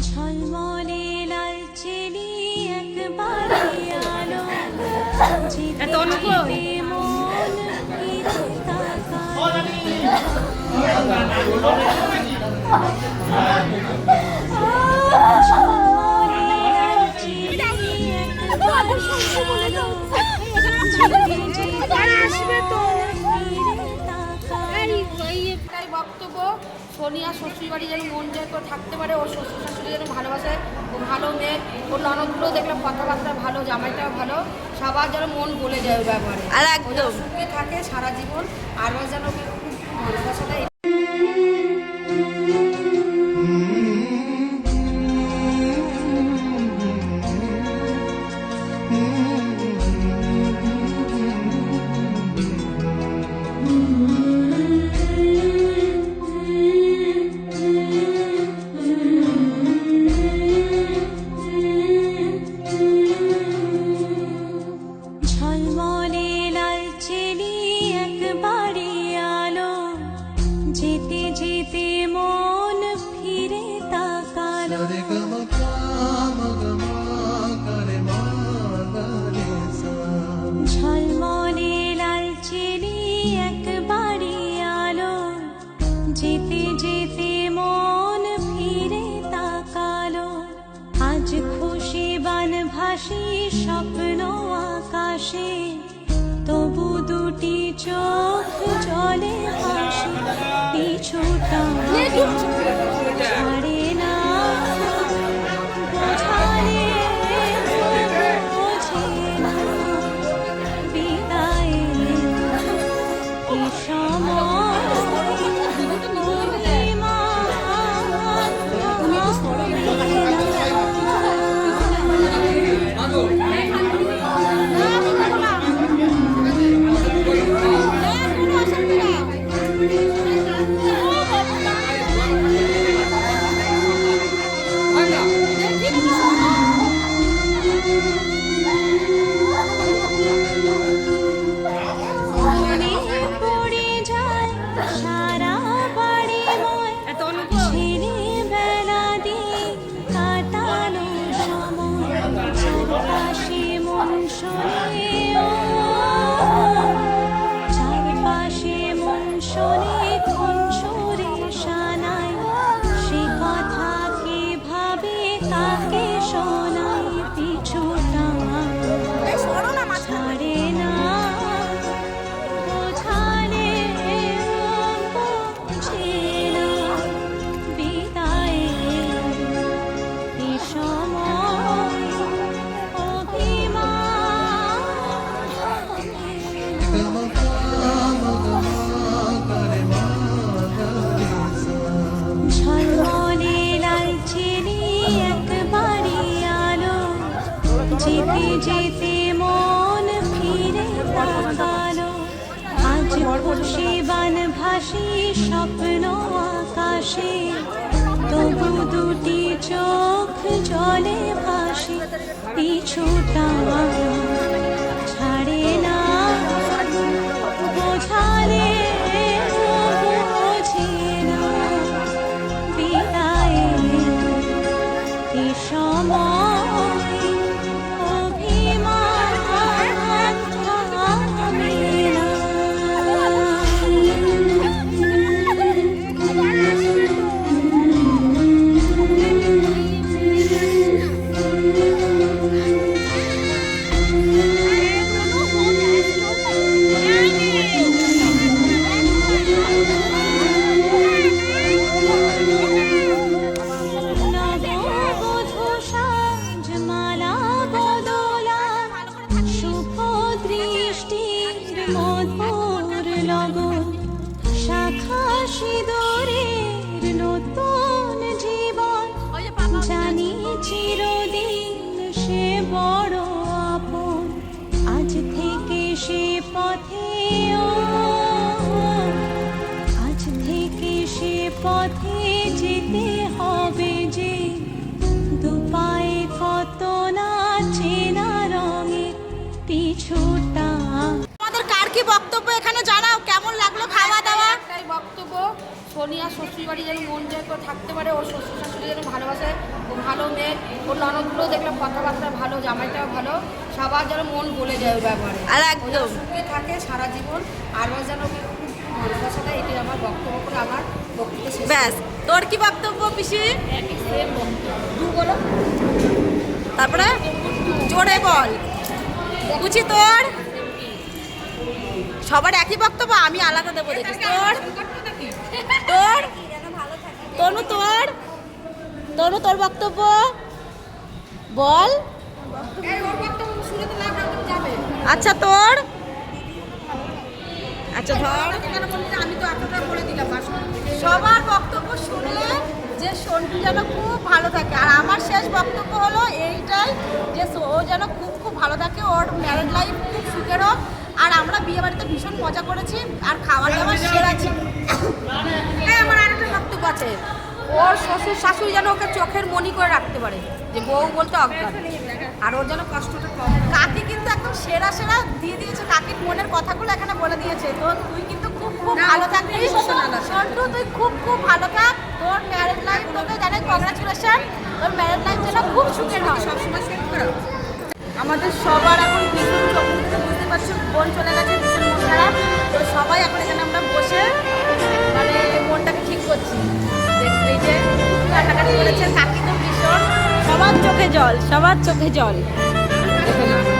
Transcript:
ঝলমলে লাল চিনি একবারে আলো যেতে মন ঝলমলে আলো যেতে সোনিয়া শ্বশুর বাড়ি যেন মন জয় করে থাকতে পারে ওর শ্বশুর শাশুড়ি যেন ভালোবাসে ও ভালো মেয়ে ওর ননদগুলো দেখলাম কথাবার্তা ভালো জামাইটা ভালো সবার যেন মন গলে যায় ও ব্যাপারে আর একদম। সুখে থাকে সারা জীবন আর যেন খুব ওকে ঝলমলে লাল চিনি আলো যেতে যেতে মন ফিরে তাকালো। আজ খুশি বান স্বপ্ন আকাশে, তবু দুটি চোখ জলে পিছুটা 一场梦 ভাসি স্বপ্ন আকাশে তবু দুটি চোখ জলে ভাসি পিছুটা she does. যেন মন করে থাকতে পারে ওর শ্বশুর শাশুড়ি যেন ভালোবাসে ও ভালো মেয়ে ওর ননদগুলো দেখলাম কথাবার্তা ভালো জামাইটাও ভালো সবার যেন মন গলে যায় ওই ব্যাপারে। আর একদম। সুখে থাকে সারা জীবন আর ও যেন ওকে খুব ভালোবাসা দেয় এটাই আমার বক্তব্য করে আমার বক্তব্য ব্যাস তোর কি বক্তব্য পিসি? দু বলো। তারপরে জোরে বল। বুঝি তোর? সবার একই বক্তব্য আমি আলাদা দেবো দেখিস। তোর? তোর? তনু তোর? তনু তোর বক্তব্য? বল। আচ্ছা তোর? আচ্ছা ধর? আমি তো এতটা বলে দিলাম সবার বক্তব্য শুনলে যে সন্টু যেন খুব ভালো থাকে। আর আমার শেষ বক্তব্য হলো এইটাই যে ও যেন খুব খুব ভালো থাকে। ওর ম্যারেড লাইফ খুব সুখের হোক আর আমরা বিয়ে বাড়িতে ভীষণ মজা করেছি। আর খাওয়া দাওয়া সেরা ছিল এই আমার আরেকটা বক্তব্য আছে। ওর শ্বশুর শাশুড়ি যেন ওকে চোখের মনি করে রাখতে পারে। যে বউ বলতে অজ্ঞান। আর ওর যেন কষ্টটা কম। কাকি কিন্তু একদম সেরা সেরা দিয়ে দিয়েছে। কাকির মনের কথাগুলো এখানে বলে দিয়েছে। তো তুই কিন্তু খুব খুব ভালো থাকবি। সন্টু তুই খুব খুব ভালো থাক। তোর ম্যারেড লাইফ তোকে জানাই কংগ্রাচুলেশন তোর ম্যারেড লাইফ যেন খুব সুখের হয়। সবসময় সেট করো আমাদের সবার এখন ভীষণ বুঝতে পারছ বোন চলে গেছে। করছি এই যে করেছে কাকি তো ভীষণ সবার চোখে জল সবার চোখে জল দেখে।